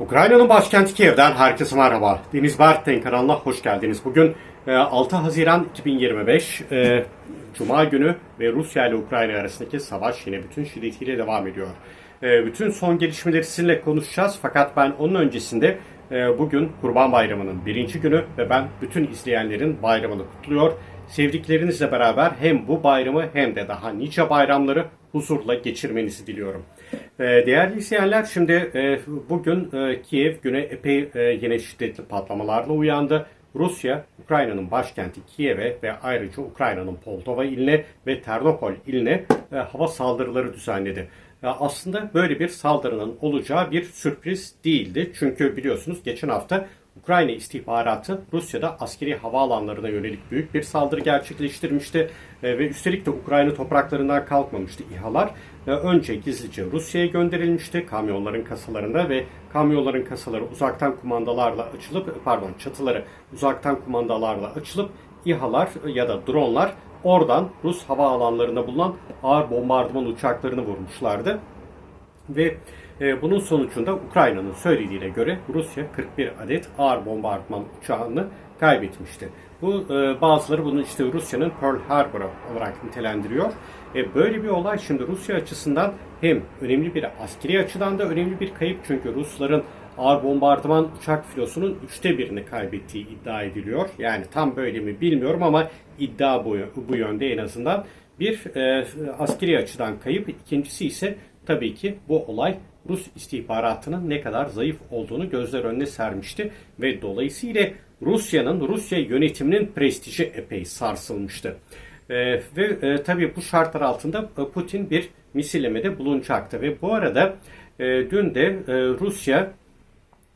Ukrayna'nın başkenti Kiev'den herkese merhaba. Deniz Berk'ten kanalına hoş geldiniz. Bugün e, 6 Haziran 2025 e, Cuma günü ve Rusya ile Ukrayna arasındaki savaş yine bütün şiddetiyle devam ediyor. E, bütün son gelişmeleri sizinle konuşacağız fakat ben onun öncesinde e, bugün Kurban Bayramı'nın birinci günü ve ben bütün izleyenlerin bayramını kutluyor. Sevdiklerinizle beraber hem bu bayramı hem de daha nice bayramları huzurla geçirmenizi diliyorum. Ee, Değerli izleyenler şimdi e, bugün e, Kiev güne epey e, yine şiddetli patlamalarla uyandı. Rusya, Ukrayna'nın başkenti Kiev'e ve ayrıca Ukrayna'nın Poldova iline ve Ternopol iline hava saldırıları düzenledi. Aslında böyle bir saldırının olacağı bir sürpriz değildi. Çünkü biliyorsunuz geçen hafta Ukrayna istihbaratı Rusya'da askeri havaalanlarına yönelik büyük bir saldırı gerçekleştirmişti E, ve üstelik de Ukrayna topraklarından kalkmamıştı İHA'lar. E, Önce gizlice Rusya'ya gönderilmişti kamyonların kasalarında ve kamyonların kasaları uzaktan kumandalarla açılıp pardon çatıları uzaktan kumandalarla açılıp İHA'lar ya da dronlar oradan Rus havaalanlarında bulunan ağır bombardıman uçaklarını vurmuşlardı. Ve e, bunun sonucunda Ukrayna'nın söylediğine göre Rusya 41 adet ağır bombardıman uçağını kaybetmişti. Bu e, bazıları bunu işte Rusya'nın Pearl Harbor olarak nitelendiriyor. E, böyle bir olay şimdi Rusya açısından hem önemli bir askeri açıdan da önemli bir kayıp çünkü Rusların ağır bombardıman uçak filosunun üçte birini kaybettiği iddia ediliyor. Yani tam böyle mi bilmiyorum ama iddia bu, bu yönde en azından. Bir e, askeri açıdan kayıp, ikincisi ise tabii ki bu olay Rus istihbaratının ne kadar zayıf olduğunu gözler önüne sermişti ve dolayısıyla Rusya'nın, Rusya yönetiminin prestiji epey sarsılmıştı. E, ve e, tabii bu şartlar altında e, Putin bir misillemede bulunacaktı ve bu arada e, dün de e, Rusya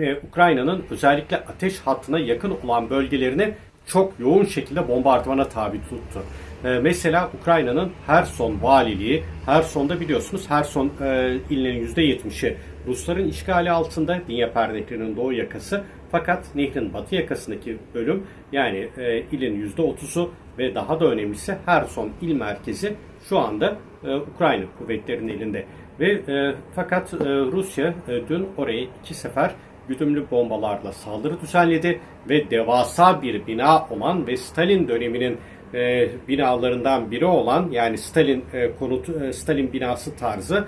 e, Ukrayna'nın özellikle ateş hattına yakın olan bölgelerini çok yoğun şekilde bombardımana tabi tuttu. E, mesela Ukrayna'nın Herson valiliği, Herson'da biliyorsunuz Herson e, ilinin %70'i Rusların işgali altında Dnieper Nehri'nin doğu yakası fakat nehrin batı yakasındaki bölüm yani e, ilin %30'u ve daha da önemlisi Herson il merkezi şu anda e, Ukrayna kuvvetlerinin elinde. Ve e, fakat e, Rusya e, dün oraya iki sefer güdümlü bombalarla saldırı düzenledi ve devasa bir bina olan ve Stalin döneminin e, binalarından biri olan yani Stalin e, konutu e, Stalin binası tarzı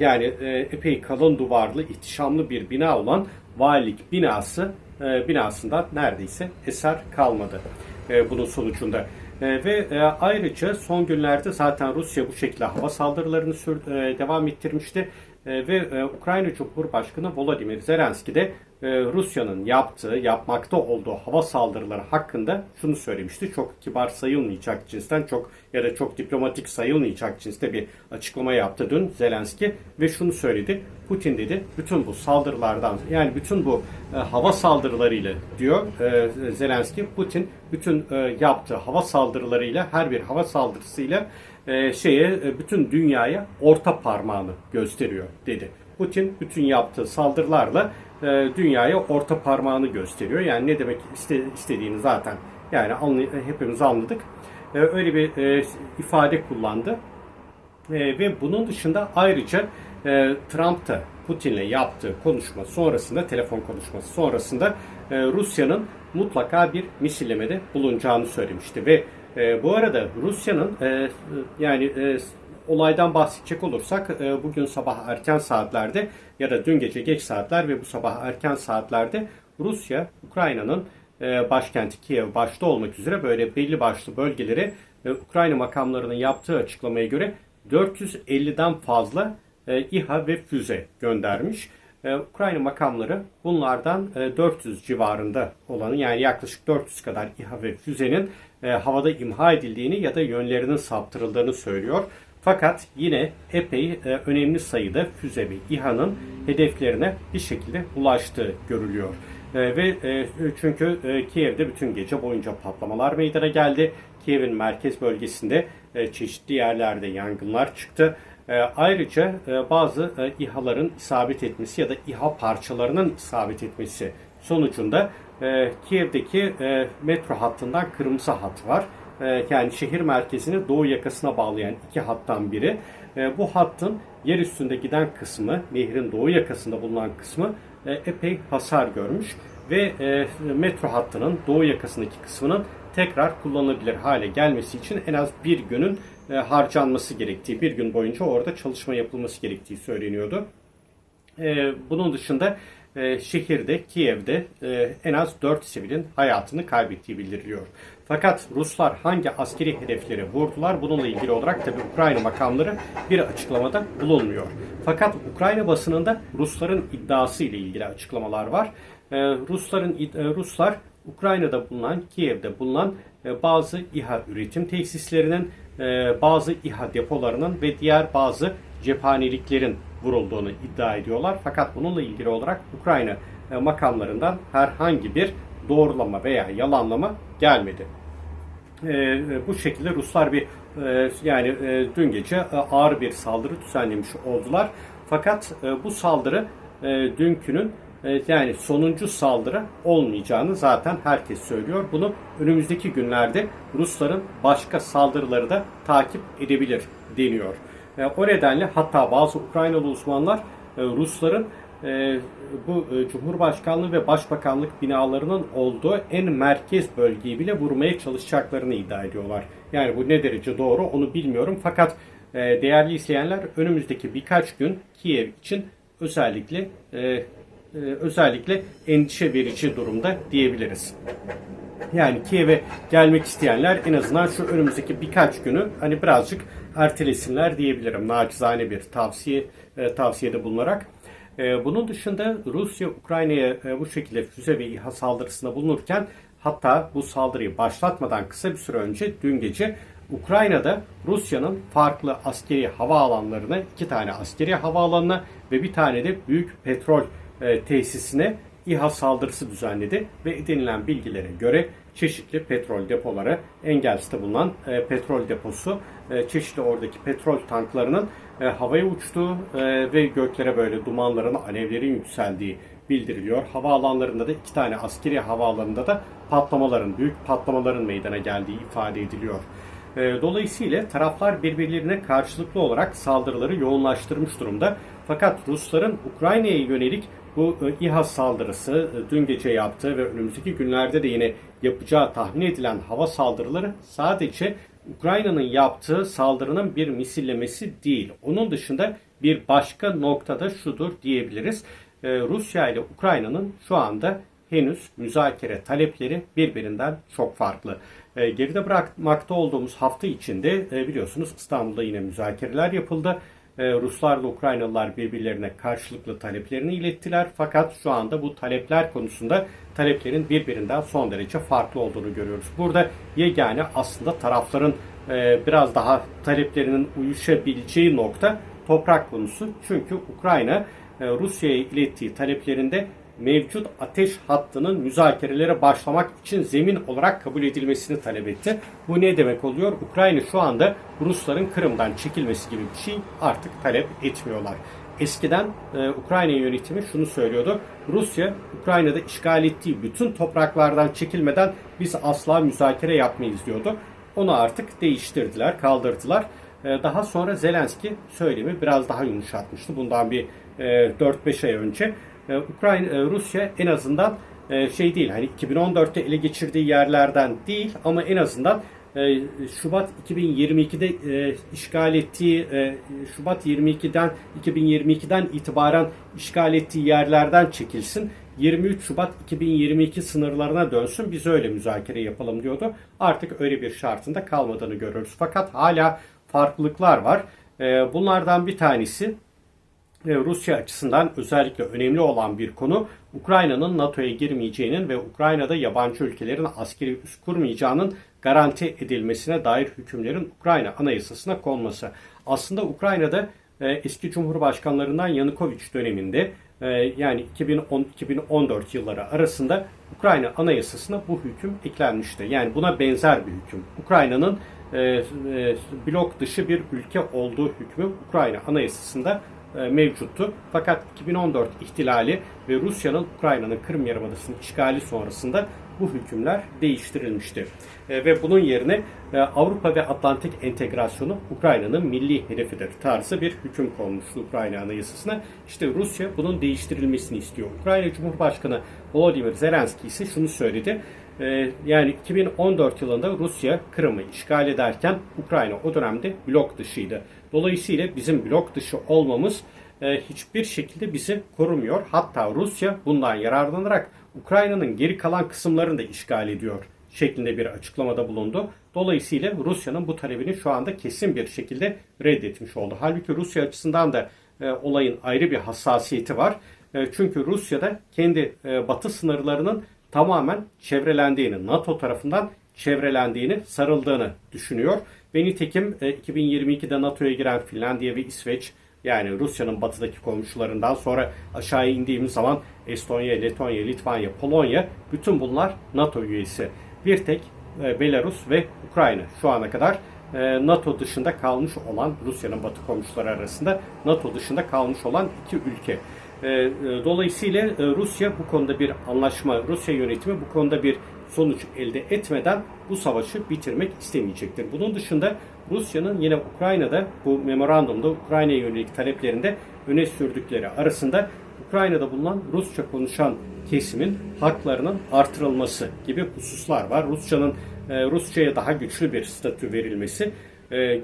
yani epey kalın duvarlı ihtişamlı bir bina olan valilik binası binasından neredeyse eser kalmadı bunun sonucunda. Ve ayrıca son günlerde zaten Rusya bu şekilde hava saldırılarını sür, devam ettirmişti. E, ve e, Ukrayna Cumhurbaşkanı Volodymyr Zelenski de e, Rusya'nın yaptığı, yapmakta olduğu hava saldırıları hakkında şunu söylemişti. Çok kibar sayılmayacak cinsten, çok ya da çok diplomatik sayılmayacak cinste bir açıklama yaptı dün Zelenski ve şunu söyledi. Putin dedi bütün bu saldırılardan yani bütün bu hava saldırılarıyla diyor e, Zelenski Putin bütün yaptığı hava saldırılarıyla her bir hava saldırısıyla e, şeye e, bütün dünyaya orta parmağını gösteriyor dedi. Putin bütün yaptığı saldırılarla e, dünyaya orta parmağını gösteriyor. Yani ne demek iste, istediğini zaten yani hepimiz anladık. Öyle bir ifade kullandı. Ve bunun dışında ayrıca Trump da Putin'le yaptığı konuşma sonrasında, telefon konuşması sonrasında Rusya'nın mutlaka bir misillemede bulunacağını söylemişti. Ve e, bu arada Rusya'nın e, yani e, olaydan bahsedecek olursak e, bugün sabah erken saatlerde ya da dün gece geç saatler ve bu sabah erken saatlerde Rusya, Ukrayna'nın e, başkenti Kiev başta olmak üzere böyle belli başlı bölgeleri e, Ukrayna makamlarının yaptığı açıklamaya göre 450'den fazla e, İHA ve füze göndermiş. E, Ukrayna makamları bunlardan e, 400 civarında olanı yani yaklaşık 400 kadar İHA ve füzenin e, havada imha edildiğini ya da yönlerinin saptırıldığını söylüyor. Fakat yine epey e, önemli sayıda füze ve İHA'nın hedeflerine bir şekilde ulaştığı görülüyor. E, ve e, çünkü e, Kiev'de bütün gece boyunca patlamalar meydana geldi. Kiev'in merkez bölgesinde e, çeşitli yerlerde yangınlar çıktı. E, ayrıca e, bazı e, İHA'ların isabet etmesi ya da İHA parçalarının isabet etmesi sonucunda e, Kiev'deki e, metro hattından kırmızı hat var. e, yani şehir merkezini doğu yakasına bağlayan iki hattan biri. E, bu hattın yer üstünde giden kısmı, nehrin doğu yakasında bulunan kısmı e, epey hasar görmüş ve e, metro hattının doğu yakasındaki kısmının tekrar kullanılabilir hale gelmesi için en az bir günün e, harcanması gerektiği, bir gün boyunca orada çalışma yapılması gerektiği söyleniyordu. E, bunun dışında e, şehirde, Kiev'de en az 4 sivilin hayatını kaybettiği bildiriliyor. Fakat Ruslar hangi askeri hedefleri vurdular bununla ilgili olarak tabi Ukrayna makamları bir açıklamada bulunmuyor. Fakat Ukrayna basınında Rusların iddiası ile ilgili açıklamalar var. Rusların Ruslar Ukrayna'da bulunan, Kiev'de bulunan bazı İHA üretim tesislerinin, bazı İHA depolarının ve diğer bazı cephaneliklerin vurulduğunu iddia ediyorlar. Fakat bununla ilgili olarak Ukrayna e, makamlarından herhangi bir doğrulama veya yalanlama gelmedi. E, bu şekilde Ruslar bir e, yani e, dün gece e, ağır bir saldırı düzenlemiş oldular. Fakat e, bu saldırı e, dünkünün e, yani sonuncu saldırı olmayacağını zaten herkes söylüyor. Bunu önümüzdeki günlerde Rusların başka saldırıları da takip edebilir deniyor. E, o nedenle hatta bazı Ukraynalı uzmanlar e, Rusların e, bu e, Cumhurbaşkanlığı ve Başbakanlık binalarının olduğu en merkez bölgeyi bile vurmaya çalışacaklarını iddia ediyorlar. Yani bu ne derece doğru onu bilmiyorum. Fakat e, değerli izleyenler önümüzdeki birkaç gün Kiev için özellikle e, özellikle endişe verici durumda diyebiliriz. Yani Kiev'e gelmek isteyenler en azından şu önümüzdeki birkaç günü hani birazcık ertelesinler diyebilirim. Nacizane bir tavsiye e, tavsiyede bulunarak. E, bunun dışında Rusya Ukrayna'ya bu şekilde füze ve İHA saldırısında bulunurken hatta bu saldırıyı başlatmadan kısa bir süre önce dün gece Ukrayna'da Rusya'nın farklı askeri hava alanlarına iki tane askeri havaalanına ve bir tane de büyük petrol e, tesisine İHA saldırısı düzenledi ve edinilen bilgilere göre çeşitli petrol depoları Engels'te bulunan e, petrol deposu e, çeşitli oradaki petrol tanklarının e, havaya uçtuğu ve göklere böyle dumanların alevlerin yükseldiği bildiriliyor. Havaalanlarında da iki tane askeri havaalanında da patlamaların, büyük patlamaların meydana geldiği ifade ediliyor. Dolayısıyla taraflar birbirlerine karşılıklı olarak saldırıları yoğunlaştırmış durumda. Fakat Rusların Ukrayna'ya yönelik bu e, İHA saldırısı e, dün gece yaptığı ve önümüzdeki günlerde de yine yapacağı tahmin edilen hava saldırıları sadece Ukrayna'nın yaptığı saldırının bir misillemesi değil. Onun dışında bir başka noktada şudur diyebiliriz. E, Rusya ile Ukrayna'nın şu anda henüz müzakere talepleri birbirinden çok farklı. Geride bırakmakta olduğumuz hafta içinde biliyorsunuz İstanbul'da yine müzakereler yapıldı. Ee, Ruslarla Ukraynalılar birbirlerine karşılıklı taleplerini ilettiler. Fakat şu anda bu talepler konusunda taleplerin birbirinden son derece farklı olduğunu görüyoruz. Burada yegane aslında tarafların e, biraz daha taleplerinin uyuşabileceği nokta toprak konusu. Çünkü Ukrayna e, Rusya'ya ilettiği taleplerinde mevcut ateş hattının müzakerelere başlamak için zemin olarak kabul edilmesini talep etti. Bu ne demek oluyor? Ukrayna şu anda Rusların Kırım'dan çekilmesi gibi bir şey artık talep etmiyorlar. Eskiden e, Ukrayna yönetimi şunu söylüyordu. Rusya Ukrayna'da işgal ettiği bütün topraklardan çekilmeden biz asla müzakere yapmayız diyordu. Onu artık değiştirdiler, kaldırdılar. E, daha sonra Zelenski söylemi biraz daha yumuşatmıştı. Bundan bir e, 4-5 ay önce. E, Ukrayna e, Rusya en azından e, şey değil hani 2014'te ele geçirdiği yerlerden değil ama en azından Şubat 2022'de işgal ettiği Şubat 22'den 2022'den itibaren işgal ettiği yerlerden çekilsin. 23 Şubat 2022 sınırlarına dönsün biz öyle müzakere yapalım diyordu. Artık öyle bir şartında kalmadığını görüyoruz. Fakat hala farklılıklar var. Bunlardan bir tanesi Rusya açısından özellikle önemli olan bir konu Ukrayna'nın NATO'ya girmeyeceğinin ve Ukrayna'da yabancı ülkelerin askeri üs kurmayacağının garanti edilmesine dair hükümlerin Ukrayna anayasasına konması. Aslında Ukrayna'da e, eski Cumhurbaşkanlarından Yanukovych döneminde e, yani 2010-2014 yılları arasında Ukrayna anayasasına bu hüküm eklenmişti. Yani buna benzer bir hüküm. Ukrayna'nın e, blok dışı bir ülke olduğu hükmü Ukrayna anayasasında mevcuttu. Fakat 2014 ihtilali ve Rusya'nın Ukrayna'nın Kırım Yarımadası'nın işgali sonrasında bu hükümler değiştirilmişti. E, ve bunun yerine e, Avrupa ve Atlantik entegrasyonu Ukrayna'nın milli hedefidir tarzı bir hüküm konmuştu Ukrayna Anayasası'na. İşte Rusya bunun değiştirilmesini istiyor. Ukrayna Cumhurbaşkanı Volodymyr Zelenski ise şunu söyledi. E, yani 2014 yılında Rusya Kırım'ı işgal ederken Ukrayna o dönemde blok dışıydı. Dolayısıyla bizim blok dışı olmamız e, hiçbir şekilde bizi korumuyor. Hatta Rusya bundan yararlanarak Ukrayna'nın geri kalan kısımlarını da işgal ediyor şeklinde bir açıklamada bulundu. Dolayısıyla Rusya'nın bu talebini şu anda kesin bir şekilde reddetmiş oldu. Halbuki Rusya açısından da e, olayın ayrı bir hassasiyeti var. E, çünkü Rusya'da kendi e, batı sınırlarının tamamen çevrelendiğini, NATO tarafından çevrelendiğini, sarıldığını düşünüyor. Ve nitekim e, 2022'de NATO'ya giren Finlandiya ve İsveç yani Rusya'nın batıdaki komşularından sonra aşağıya indiğimiz zaman Estonya, Letonya, Litvanya, Polonya bütün bunlar NATO üyesi. Bir tek e, Belarus ve Ukrayna şu ana kadar e, NATO dışında kalmış olan Rusya'nın batı komşuları arasında NATO dışında kalmış olan iki ülke. E, e, Dolayısıyla e, Rusya bu konuda bir anlaşma, Rusya yönetimi bu konuda bir sonuç elde etmeden bu savaşı bitirmek istemeyecektir. Bunun dışında Rusya'nın yine Ukrayna'da bu memorandumda Ukrayna'ya yönelik taleplerinde öne sürdükleri arasında Ukrayna'da bulunan Rusça konuşan kesimin haklarının artırılması gibi hususlar var. Rusçanın e, Rusça'ya daha güçlü bir statü verilmesi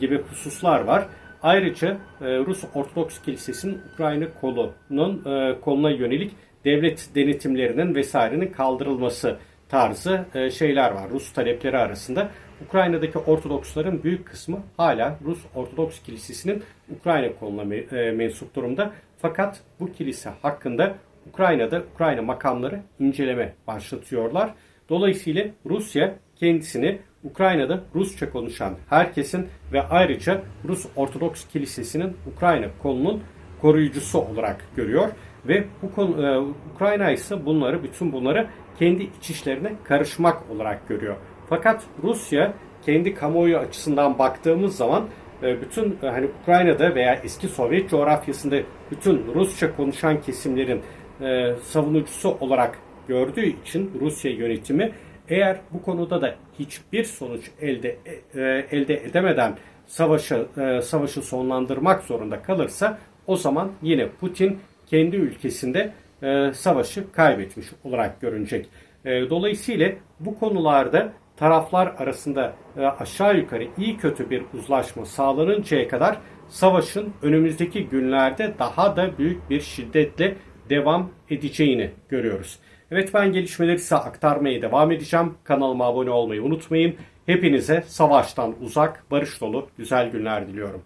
gibi hususlar var. Ayrıca e, Rus Ortodoks Kilisesi'nin Ukrayna kolunun e, koluna yönelik devlet denetimlerinin vesairenin kaldırılması tarzı e, şeyler var. Rus talepleri arasında. Ukrayna'daki Ortodoksların büyük kısmı hala Rus Ortodoks Kilisesi'nin Ukrayna koluna me- mensup durumda. Fakat bu kilise hakkında Ukrayna'da Ukrayna makamları inceleme başlatıyorlar. Dolayısıyla Rusya kendisini Ukrayna'da Rusça konuşan herkesin ve ayrıca Rus Ortodoks Kilisesi'nin Ukrayna kolunun koruyucusu olarak görüyor ve bu konu e, Ukrayna ise bunları bütün bunları kendi iç işlerine karışmak olarak görüyor. Fakat Rusya kendi kamuoyu açısından baktığımız zaman e, bütün e, hani Ukrayna'da veya eski Sovyet coğrafyasında bütün Rusça konuşan kesimlerin e, savunucusu olarak gördüğü için Rusya yönetimi eğer bu konuda da hiçbir sonuç elde e, elde edemeden savaşı e, savaşı sonlandırmak zorunda kalırsa o zaman yine Putin kendi ülkesinde e, savaşı kaybetmiş olarak görünecek. E, dolayısıyla bu konularda taraflar arasında e, aşağı yukarı iyi kötü bir uzlaşma sağlanıncaya kadar savaşın önümüzdeki günlerde daha da büyük bir şiddetle devam edeceğini görüyoruz. Evet ben gelişmeleri size aktarmaya devam edeceğim. Kanalıma abone olmayı unutmayın. Hepinize savaştan uzak, barış dolu güzel günler diliyorum.